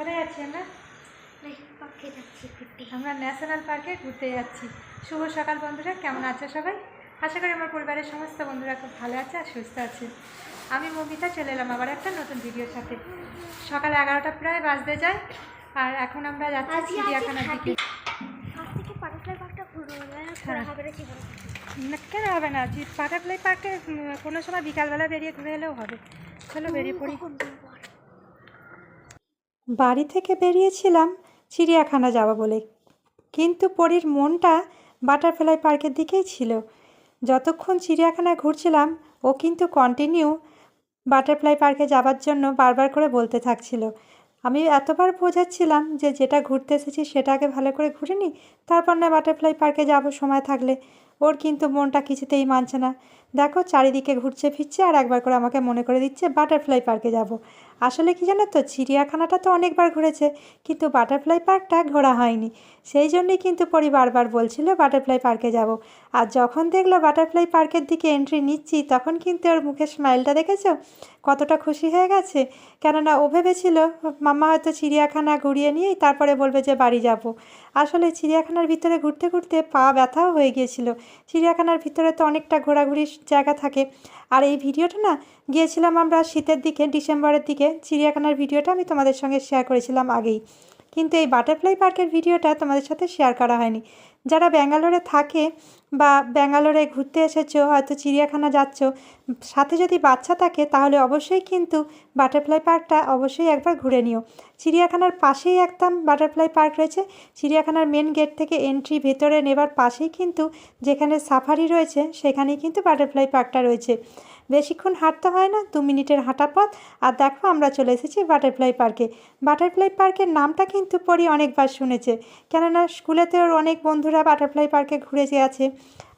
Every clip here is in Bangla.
কোথায় যাচ্ছি আমরা? পার্কে যাচ্ছি ঘুরতে। আমরা ন্যাশনাল পার্কে ঘুরতে যাচ্ছি। শুভ সকাল বন্ধুরা কেমন আছে সবাই? আশা করি আমার পরিবারের সমস্ত বন্ধুরা খুব ভালো আছে আর সুস্থ আছে। আমি মমিতা চলে এলাম আবার একটা নতুন ভিডিওর সাথে। সকাল এগারোটা প্রায় বাজতে যায় আর এখন আমরা যাচ্ছি চিড়িয়াখানার দিকে। হ্যাঁ। কেন হবে না? বাটারফ্লাই পার্কে কোনো সময় বিকালবেলা বেরিয়ে ঘুরে এলেও হবে। চলো বেরিয়ে পড়ি? বাড়ি থেকে বেরিয়েছিলাম চিড়িয়াখানা যাব বলে। কিন্তু পরীর মনটা বাটারফ্লাই পার্কের দিকেই ছিল। যতক্ষণ চিড়িয়াখানায় ঘুরছিলাম, ও কিন্তু কন্টিনিউ বাটারফ্লাই পার্কে যাবার জন্য বারবার করে বলতে থাকছিল। আমি এতবার বোঝাচ্ছিলাম যে যেটা ঘুরতে এসেছি সেটা আগে ভালো করে ঘুরে নিই তারপর না বাটারফ্লাই পার্কে যাব সময় থাকলে। ওর কিন্তু মনটা কিছুতেই মানছে না। দেখো, চারিদিকে ঘুরছে ফিরছে আর একবার করে আমাকে মনে করে দিচ্ছে বাটারফ্লাই পার্কে যাব। আসলে কি জানো তো, চিড়িয়াখানাটা তো অনেকবার ঘুরেছে, কিন্তু বাটারফ্লাই পার্কটা ঘোরা হয়নি। সেই জন্যই কিন্তু পরি বারবার বলছিল বাটারফ্লাই পার্কে যাব। আর যখন দেখল বাটারফ্লাই পার্কের দিকে এন্ট্রি নিচ্ছি, তখন কিন্তু ওর মুখের স্মাইলটা দেখেছ? কতটা খুশি হয়ে গেছে। কেননা ও ভেবেছিল, মাম্মা হয়তো চিড়িয়াখানা ঘুরিয়ে নিয়েই তারপরে বলবে যে বাড়ি যাব। আসলে চিড়িয়াখানার ভিতরে ঘুরতে ঘুরতে পা ব্যথাও হয়ে গিয়েছিল। চিড়িয়াখানার ভিতরে তো অনেকটা ঘোরাঘুরির জায়গা থাকে। আর এই ভিডিওটা না, গিয়েছিলাম আমরা শীতের দিকে, ডিসেম্বরের দিকে। চিড়িয়াখানার ভিডিওটা আমি তোমাদের সঙ্গে শেয়ার করেছিলাম আগেই। কিন্তু এই বাটারফ্লাই পার্কের ভিডিওটা তোমাদের সাথে শেয়ার করা হয়নি। যারা ব্যাঙ্গালোরে থাকে বা ব্যাঙ্গালোরে ঘুরতে এসেছ, হয়তো চিড়িয়াখানা যাচ্ছ, সাথে যদি বাচ্চা থাকে তাহলে অবশ্যই কিন্তু বাটারফ্লাই পার্কটা অবশ্যই একবার ঘুরে নিও। চিড়িয়াখানার পাশেই একদম বাটারফ্লাই পার্ক রয়েছে। চিড়িয়াখানার মেন গেট থেকে এন্ট্রি ভেতরে নেবার পাশেই কিন্তু যেখানে সাফারি রয়েছে, সেখানেই কিন্তু বাটারফ্লাই পার্কটা রয়েছে। বেশিক্ষণ হাঁটতে হয় না, দু মিনিটের হাঁটা পথ। আর দেখো, আমরা চলে এসেছি বাটারফ্লাই পার্কে বাটারফ্লাই পার্কের নামটা কিন্তু পরি অনেকবার শুনেছে। কেননা স্কুলেতে ওর অনেক বন্ধুরা বাটারফ্লাই পার্কে ঘুরে গেছে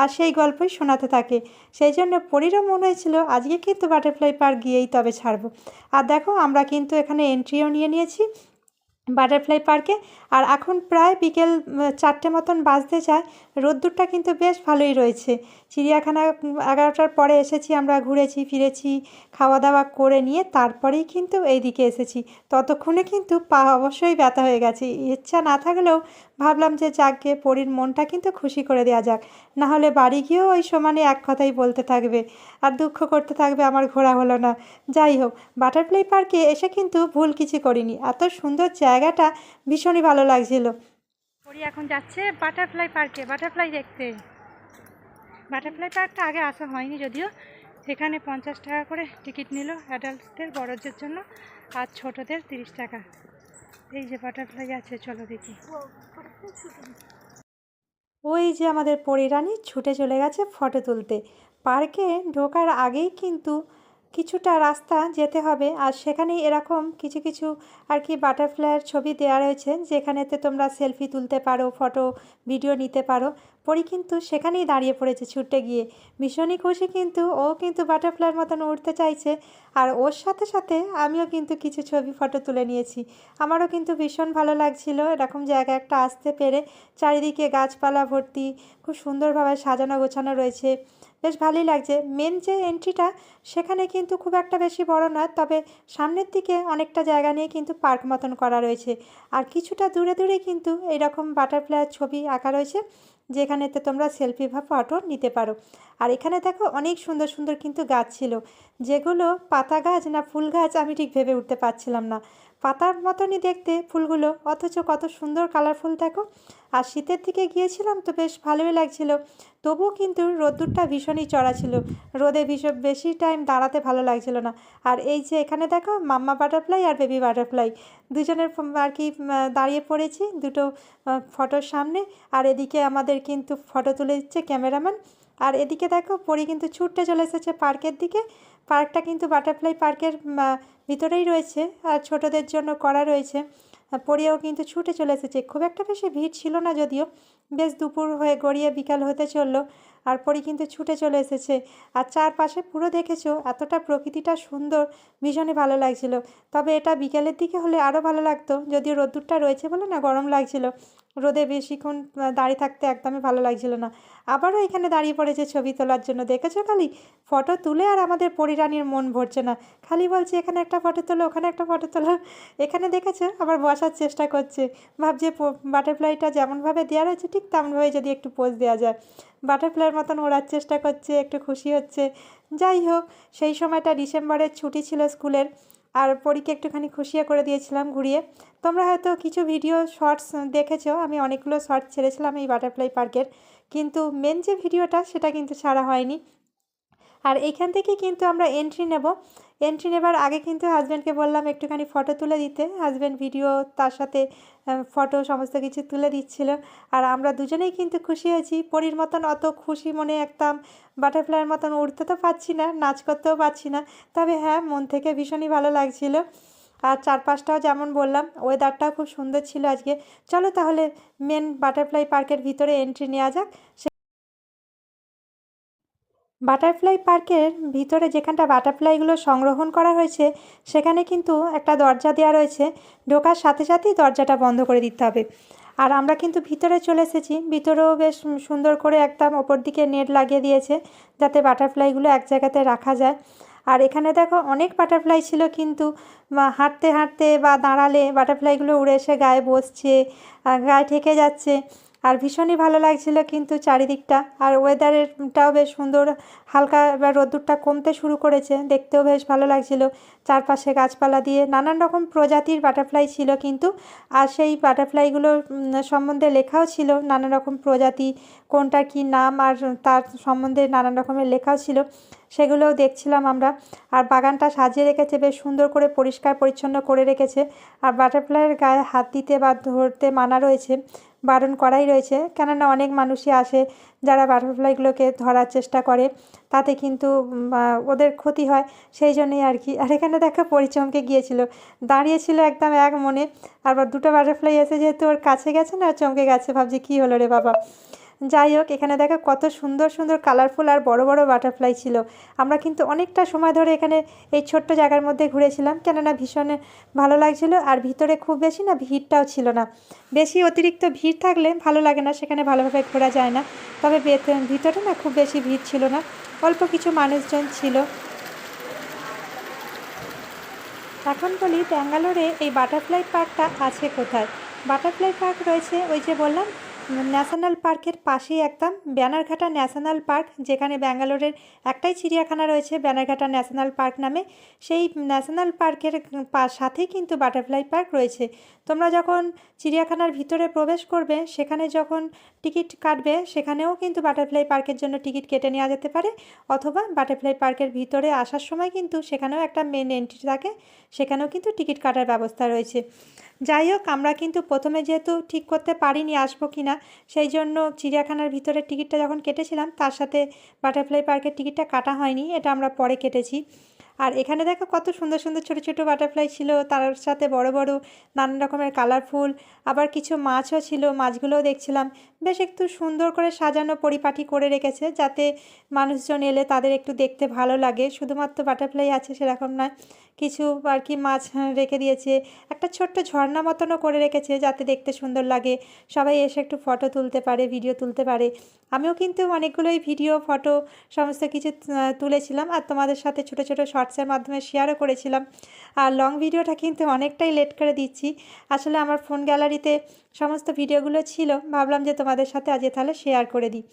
আর সেই গল্পই শোনাতে থাকে। সেই জন্য পরিরও মনে হয়েছিল, আজকে কিন্তু বাটারফ্লাই পার্ক গিয়েই তবে ছাড়বো। আর দেখো, আমরা কিন্তু এখানে এন্ট্রিও নিয়ে নিয়েছি বাটারফ্লাই পার্কে আর এখন প্রায় বিকেল চারটে মতন বাজতে যায়। রোদ্দুরটা কিন্তু বেশ ভালোই রয়েছে। চিড়িয়াখানা এগারোটার পরে এসেছি আমরা, ঘুরেছি, ফিরেছি খাওয়া দাওয়া করে নিয়ে তারপরেই কিন্তু এইদিকে এসেছি। ততক্ষণে কিন্তু পা অবশ্যই ব্যথা হয়ে গেছে। ইচ্ছা না থাকলেও ভাবলাম যে যাকগে, পরীর মনটা কিন্তু খুশি করে দেওয়া যাক। না হলে বাড়ি গিয়েও ওই সমানে এক কথাই বলতে থাকবে, আর দুঃখ করতে থাকবে আমার ঘোরা হলো না। যাই হোক, বাটারফ্লাই পার্কে এসে কিন্তু ভুল কিছু করিনি। এত সুন্দর জায়গাটা ভীষণই ভালো লাগছিল। পরি এখন যাচ্ছে বাটারফ্লাই পার্কে, বাটারফ্লাই দেখতে। বাটারফ্লাই পার্কটা আগে আসা হয়নি যদিও। সেখানে পঞ্চাশ টাকা করে টিকিট নিল অ্যাডাল্টদের বড়দের জন্য, আর ছোটদের তিরিশ টাকা। এই যে বাটারফ্লাই আছে, চলো দেখি। ওই যে আমাদের পরিরানী ছুটে চলে গেছে ফটো তুলতে। পার্কে ঢোকার আগেই কিন্তু কিছুটা রাস্তা যেতে হবে, আর সেখানেই এরকম কিছু কিছু আর কি বাটারফ্লাইয়ের ছবি দেওয়া রয়েছে, যেখানেতে তোমরা সেলফি তুলতে পারো ফটো ভিডিও নিতে পারো। পরি কিন্তু সেখানেই দাঁড়িয়ে পড়েছে ছুটে গিয়ে। ভীষণই খুশি কিন্তু, ও কিন্তু বাটারফ্লাইয়ের মতন উঠতে চাইছে, আর ওর সাথে সাথে আমিও কিন্তু কিছু ছবি ফটো তুলে নিয়েছি। আমারও কিন্তু ভীষণ ভালো লাগছিল, এরকম জায়গা একটা আসতে পেরে। চারিদিকে গাছপালা ভর্তি, খুব সুন্দরভাবে সাজানো গোছানো রয়েছে। বেশ ভালোই লাগছে। মেন যে এন্ট্রিটা সেখানে কিন্তু খুব একটা বেশি বড় নয়, তবে সামনের দিকে অনেকটা জায়গা নিয়ে কিন্তু পার্ক মতন করা রয়েছে। আর কিছুটা দূরে দূরে কিন্তু এইরকম বাটারফ্লাইয়ের ছবি আঁকা রয়েছে, যেখানেতে তোমরা সেলফি বা ফটো নিতে পারো। আর এখানে দেখো অনেক সুন্দর সুন্দর কিন্তু গাছ ছিল, যেগুলো পাতা গাছ না ফুল গাছ আমি ঠিক ভেবে উঠতে পারছিলাম না। পাতার মতনই দেখতে ফুলগুলো, অথচ কত সুন্দর কালারফুল দেখো। আর শীতের দিকে গিয়েছিলাম তো বেশ ভালোই লাগছিল। তবুও কিন্তু রোদ্দুরটা ভীষণই চড়া ছিল। রোদে ভীষণ বেশি টাইম দাঁড়াতে ভালো লাগছিল না। আর এই যে এখানে দেখো, মাম্মা বাটারফ্লাই আর বেবি বাটারফ্লাই দুজনের আর কি দাঁড়িয়ে পড়েছি দুটো ফটোর সামনে। আর এদিকে আমাদের কিন্তু ফটো তুলে দিচ্ছে ক্যামেরাম্যান আর এদিকে দেখো, পরি কিন্তু ছুটতে চলে এসেছে পার্কের দিকে। পার্কটা কিন্তু বাটারফ্লাই পার্কের ভিতরেই রয়েছে আর ছোটদের জন্য করা রয়েছে। আর কিন্তু ছুটে চলে এসেছে। খুব একটা বেশি ভিড় ছিল না যদিও। বেশ দুপুর হয়ে গড়িয়ে বিকাল হতে চলল, আর পরি কিন্তু ছুটে চলে এসেছে। আর চারপাশে পুরো দেখেছ, এতটা প্রকৃতিটা সুন্দর, ভীষণই ভালো লাগছিল। তবে এটা বিকেলের দিকে হলে আরও ভালো লাগতো, যদিও রোদ্দুরটা রয়েছে বলে না, গরম লাগছিল। রোদে বেশিক্ষণ দাঁড়িয়ে থাকতে একদমই ভালো লাগছিল না। আবারও এখানে দাঁড়িয়ে পড়েছে ছবি তোলার জন্য। দেখেছ খালি? ফটো তুলে আর আমাদের পরিরানীর মন ভরছে না। খালি বলছে, এখানে একটা ফটো তোলো, ওখানে একটা ফটো তোলো। এখানে দেখেছ, আবার বসার চেষ্টা করছে। ভাবছে বাটারফ্লাইটা যেমনভাবে দেওয়া রয়েছে তেমনভাবে যদি একটু পোজ দেওয়া যায়। বাটারফ্লাইয়ের মতন ওড়ার চেষ্টা করছে, একটু খুশি হচ্ছে। যাই হোক, সেই সময়টা ডিসেম্বরের ছুটি ছিল স্কুলের, আর পরীকে একটুখানি খুশিয়ে করে দিয়েছিলাম ঘুরিয়ে। তোমরা হয়তো কিছু ভিডিও শর্টস দেখেছ, আমি অনেকগুলো শর্টস ছেড়েছিলাম এই বাটারফ্লাই পার্কের। কিন্তু মেন যে ভিডিওটা, সেটা কিন্তু ছাড়া হয়নি। আর এইখান থেকে কিন্তু আমরা এন্ট্রি নেব। এন্ট্রি নেবার আগে কিন্তু হাজব্যান্ডকে বললাম একটুখানি ফটো তুলে দিতে। হাজব্যান্ড ভিডিও তার সাথে ফটো সমস্ত কিছু তুলে দিচ্ছিল। আর আমরা দুজনেই কিন্তু খুশি হয়েছি। পরীর মতন অত খুশি মনে একদম বাটারফ্লাইয়ের মতন উঠতে তো পারছি না, নাচ করতেও পারছি না। তবে হ্যাঁ মন থেকে ভীষণই ভালো লাগছিল। আর চারপাশটাও যেমন বললাম ওয়েদারটাও খুব সুন্দর ছিল আজকে। চলো তাহলে মেন বাটারফ্লাই পার্কের ভিতরে এন্ট্রি নেওয়া যাক। বাটারফ্লাই পার্কের ভিতরে যেখানটা বাটারফ্লাইগুলো সংগ্রহণ করা হয়েছে, সেখানে কিন্তু একটা দরজা দেওয়া রয়েছে। ঢোকার সাথে সাথেই দরজাটা বন্ধ করে দিতে হবে। আর আমরা কিন্তু ভিতরে চলে এসেছি। ভিতরেও বেশ সুন্দর করে একদম ওপর দিকে নেট লাগিয়ে দিয়েছে, যাতে বাটারফ্লাইগুলো এক জায়গাতে রাখা যায়। আর এখানে দেখো অনেক বাটারফ্লাই ছিল কিন্তু হাঁটতে হাঁটতে বা দাঁড়ালে বাটারফ্লাইগুলো উড়ে এসে গায়ে বসছে গায়ে ঠেকে যাচ্ছে। আর ভীষণই ভালো লাগছিল কিন্তু চারিদিকটা। আর ওয়েদারেরটাও বেশ সুন্দর, হালকা এবার রোদ্দুরটা কমতে শুরু করেছে, দেখতেও বেশ ভালো লাগছিল। চারপাশে গাছপালা দিয়ে নানান রকম প্রজাতির বাটারফ্লাই ছিল কিন্তু, আর সেই বাটারফ্লাইগুলো সম্বন্ধে লেখাও ছিল নানা রকম প্রজাতি, কোনটার কী নাম আর তার সম্বন্ধে নানান রকমের লেখাও ছিল, সেগুলোও দেখছিলাম আমরা। আর বাগানটা সাজিয়ে রেখেছে, বেশ সুন্দর করে পরিষ্কার পরিচ্ছন্ন করে রেখেছে। আর বাটারফ্লাইয়ের গায়ে হাত দিতে বা ধরতে মানা রয়েছে। বারণ করাই রয়েছে। কেননা অনেক মানুষই আসে যারা বাটারফ্লাইগুলোকে ধরার চেষ্টা করে, তাতে কিন্তু ওদের ক্ষতি হয়। সেই জন্যই আর কি। আর এখানে দেখো পরিচমকে গিয়েছিল। দাঁড়িয়েছিল একদম এক মনে। আবার দুটো বাটারফ্লাই এসে যেহেতু ওর কাছে গেছে না, চমকে গেছে। ভাবছি, কী হলো রে বাবা? যাই হোক, এখানে দেখো কত সুন্দর সুন্দর কালারফুল আর বড় বড় বাটারফ্লাই ছিল। আমরা কিন্তু অনেকটা সময় ধরে এখানে এই ছোট্ট জায়গার মধ্যে ঘুরেছিলাম। কেননা ভীষণ ভালো লাগছিল আর ভিতরে খুব বেশি না, ভিড়টাও ছিল না। বেশি অতিরিক্ত ভিড় থাকলে ভালো লাগে না, সেখানে ভালোভাবে ঘোরা যায় না। তবে ভেত- ভিতরে না খুব বেশি ভিড় ছিল না, অল্প কিছু মানুষজন ছিল। এখন বলি ব্যাঙ্গালোরে এই বাটারফ্লাই পার্কটা আছে কোথায়? বাটারফ্লাই পার্ক রয়েছে ওই যে বললাম ন্যাশনাল পার্কের পাশেই একদম ব্যানারঘাটা ন্যাশনাল পার্ক, যেখানে ব্যাঙ্গালোরের একটাই চিড়িয়াখানা রয়েছে, ব্যানারঘাটা ন্যাশনাল পার্ক নামে। সেই ন্যাশনাল পার্কের সাথেই কিন্তু বাটারফ্লাই পার্ক রয়েছে। তোমরা যখন চিড়িয়াখানার ভিতরে প্রবেশ করবে, সেখানে যখন টিকিট কাটবে, সেখানেও কিন্তু বাটারফ্লাই পার্কের জন্য টিকিট কেটে নেওয়া যেতে পারে। অথবা বাটারফ্লাই পার্কের ভিতরে আসার সময় কিন্তু সেখানেও একটা মেন এন্ট্রি থাকে, সেখানেও কিন্তু টিকিট কাটার ব্যবস্থা রয়েছে। যাই হোক, আমরা কিন্তু প্রথমে যেহেতু ঠিক করতে পারিনি আসব কি না সেই জন্য চিড়িয়াখানার ভিতরে টিকিটটা যখন কেটেছিলাম, তার সাথে বাটারফ্লাই পার্কের টিকিটটা কাটা হয়নি, এটা আমরা পরে কেটেছি। আর এখানে দেখো কত সুন্দর সুন্দর ছোটো ছোটো বাটারফ্লাই ছিল, তার সাথে বড় বড় নানান রকমের কালারফুল আবার কিছু মাছও ছিল, মাছগুলোও দেখছিলাম। বেশ একটু সুন্দর করে সাজানো পরিপাটি করে রেখেছে, যাতে মানুষজন এলে তাদের একটু দেখতে ভালো লাগে। শুধুমাত্র বাটারফ্লাই আছে সেরকম নয় কিছু আর কি মাছ রেখে দিয়েছে। একটা ছোট্ট ঝর্ণা মতনও করে রেখেছে যাতে দেখতে সুন্দর লাগে। সবাই এসে একটু ফটো তুলতে পারে ভিডিও তুলতে পারে। আমিও কিন্তু অনেকগুলোই ভিডিও ফটো সমস্ত কিছু তুলেছিলাম আর তোমাদের সাথে ছোটো ছোটো শর্টসের মাধ্যমে শেয়ারও করেছিলাম। আর লং ভিডিওটা কিন্তু অনেকটাই লেট করে দিচ্ছি। আসলে আমার ফোন গ্যালারিতে সমস্ত ভিডিওগুলো ছিল। ভাবলাম যে তোমাদের সাথে আজকে তাহলে শেয়ার করে দিই।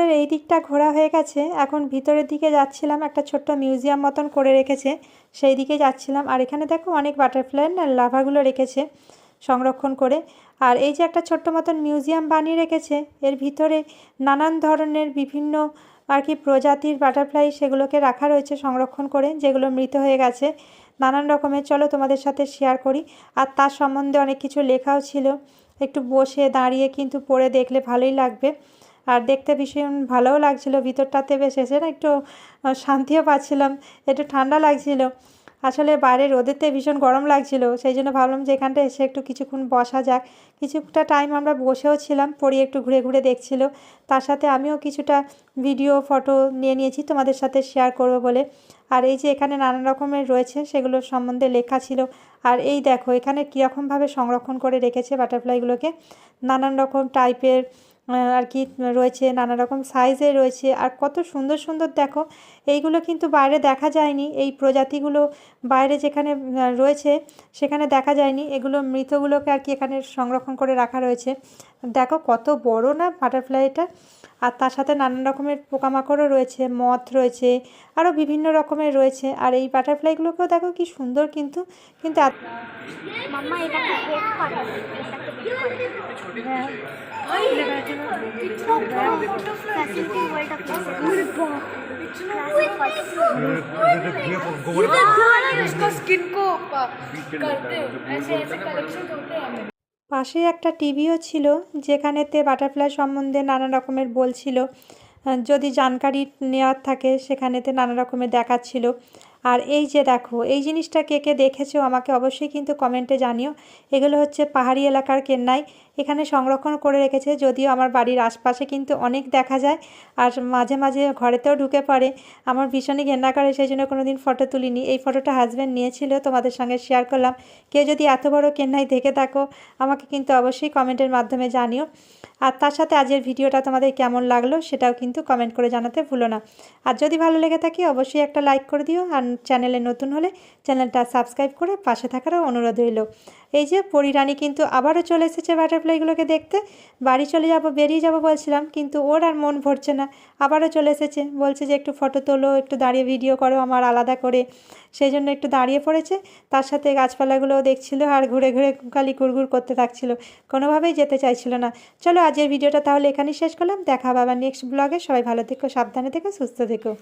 আমাদের এই দিকটা ঘোরা হয়ে গেছে। এখন ভিতরের দিকে যাচ্ছিলাম, একটা ছোট্ট মিউজিয়াম মতন করে রেখেছে। সেই দিকে যাচ্ছিলাম, আর এখানে দেখো অনেক বাটারফ্লাই লাভাগুলো রেখেছে সংরক্ষণ করে। আর এই যে একটা ছোট্ট মতন মিউজিয়াম বানিয়ে রেখেছে, এর ভিতরে নানান ধরনের বিভিন্ন আর কি প্রজাতির বাটারফ্লাই সেগুলোকে রাখা রয়েছে সংরক্ষণ করে, যেগুলো মৃত হয়ে গেছে। নানান রকমের, চলো তোমাদের সাথে শেয়ার করি। আর তার সম্বন্ধে অনেক কিছু লেখাও ছিল। একটু বসে দাঁড়িয়ে কিন্তু পড়ে দেখলে ভালোই লাগবে। আর দেখতে ভীষণ ভালোও লাগছিল। ভিতরটাতে বেশ এসে না একটু শান্তিও পাচ্ছিলাম, একটু ঠান্ডা লাগছিল। আসলে বাইরে রোদেতে ভীষণ গরম লাগছিল, সেই জন্য ভাবলাম যে এখানটা এসে একটু কিছুক্ষণ বসা যাক। কিছুটা টাইম আমরা বসেও ছিলাম পরি একটু ঘুরে ঘুরে দেখছিল। তার সাথে আমিও কিছুটা ভিডিও ফটো নিয়ে নিয়েছি তোমাদের সাথে শেয়ার করব বলে। আর এই যে এখানে নানান রকমের রয়েছে সেগুলোর সম্বন্ধে লেখা ছিল। আর এই দেখো, এখানে কীরকমভাবে সংরক্ষণ করে রেখেছে বাটারফ্লাইগুলোকে নানান রকম টাইপের আর কি রয়েছে নানা রকম সাইজে রয়েছে। আর কত সুন্দর সুন্দর দেখো এইগুলো কিন্তু বাইরে দেখা যায়নি। এই প্রজাতিগুলো বাইরে যেখানে রয়েছে সেখানে দেখা যায়নি। এগুলো মৃতগুলোকে আর কি এখানে সংরক্ষণ করে রাখা রয়েছে। দেখো কত বড় না বাটারফ্লাইটা আর তার সাথে নানান রকমের পোকামাকড়ও রয়েছে মথ রয়েছে আরও বিভিন্ন রকমের রয়েছে। আর এই বাটারফ্লাইগুলোকেও দেখো কি সুন্দর কিন্তু কিন্তু হ্যাঁ। পাশে একটা টিভিও ছিল, যেখানেতে বাটারফ্লাই সম্বন্ধে নানা রকমের বলছিল যদি জানকারি নেওয়ার থাকে, সেখানেতে নানা রকমের দেখাচ্ছিল আর এই যে দেখো, এই জিনিসটা কে কে দেখেছ আমাকে অবশ্যই কিন্তু কমেন্টে জানিও। এগুলো হচ্ছে পাহাড়ি এলাকার কেন্নাই। এখানে সংরক্ষণ করে রেখেছে, যদিও আমার বাড়ির আশপাশে কিন্তু অনেক দেখা যায় আর মাঝে মাঝে ঘরেতেও ঢুকে পড়ে। আমার ভীষণই ঘেন্না করে, সেই জন্য কোনো দিন ফটো তুলিনি। এই ফটোটা হাজব্যান্ড নিয়েছিল, তোমাদের সঙ্গে শেয়ার করলাম। কেউ যদি এত বড় কেন্নাই দেখে থাকো, আমাকে কিন্তু অবশ্যই কমেন্টের মাধ্যমে জানিও। আর তার সাথে আজকের ভিডিওটা তোমাদের কেমন লাগল, সেটাও কিন্তু কমেন্ট করে জানাতে ভুলো না। আর যদি ভালো লেগে থাকে, অবশ্যই একটা লাইক করে দিও। আর চ্যানেলে নতুন হলে চ্যানেলটা সাবস্ক্রাইব করে পাশে থাকারও অনুরোধ রইল। এই যে পরিরানী কিন্তু আবারও চলে এসেছে বাটারফ্লাইগুলোকে দেখতে। বাড়ি চলে যাব, বেরিয়ে যাব বলছিলাম, কিন্তু ওর আর মন ভরছে না। আবারও চলে এসেছে, বলছে যে একটু ফটো তোলো, একটু দাঁড়িয়ে ভিডিও করো আমার আলাদা করে। সেই জন্য একটু দাঁড়িয়ে পড়েছে, তার সাথে গাছপালাগুলোও দেখছিল আর ঘুরে ঘুরে খালি ঘুরঘুর করতে থাকছিল। কোনোভাবেই যেতে চাইছিল না। চলো আজকের ভিডিওটা তাহলে এখানেই শেষ করলাম, দেখা হবে আবার নেক্সট ব্লগে সবাই ভালো থেকো, সাবধানে থেকো, সুস্থ থেকো।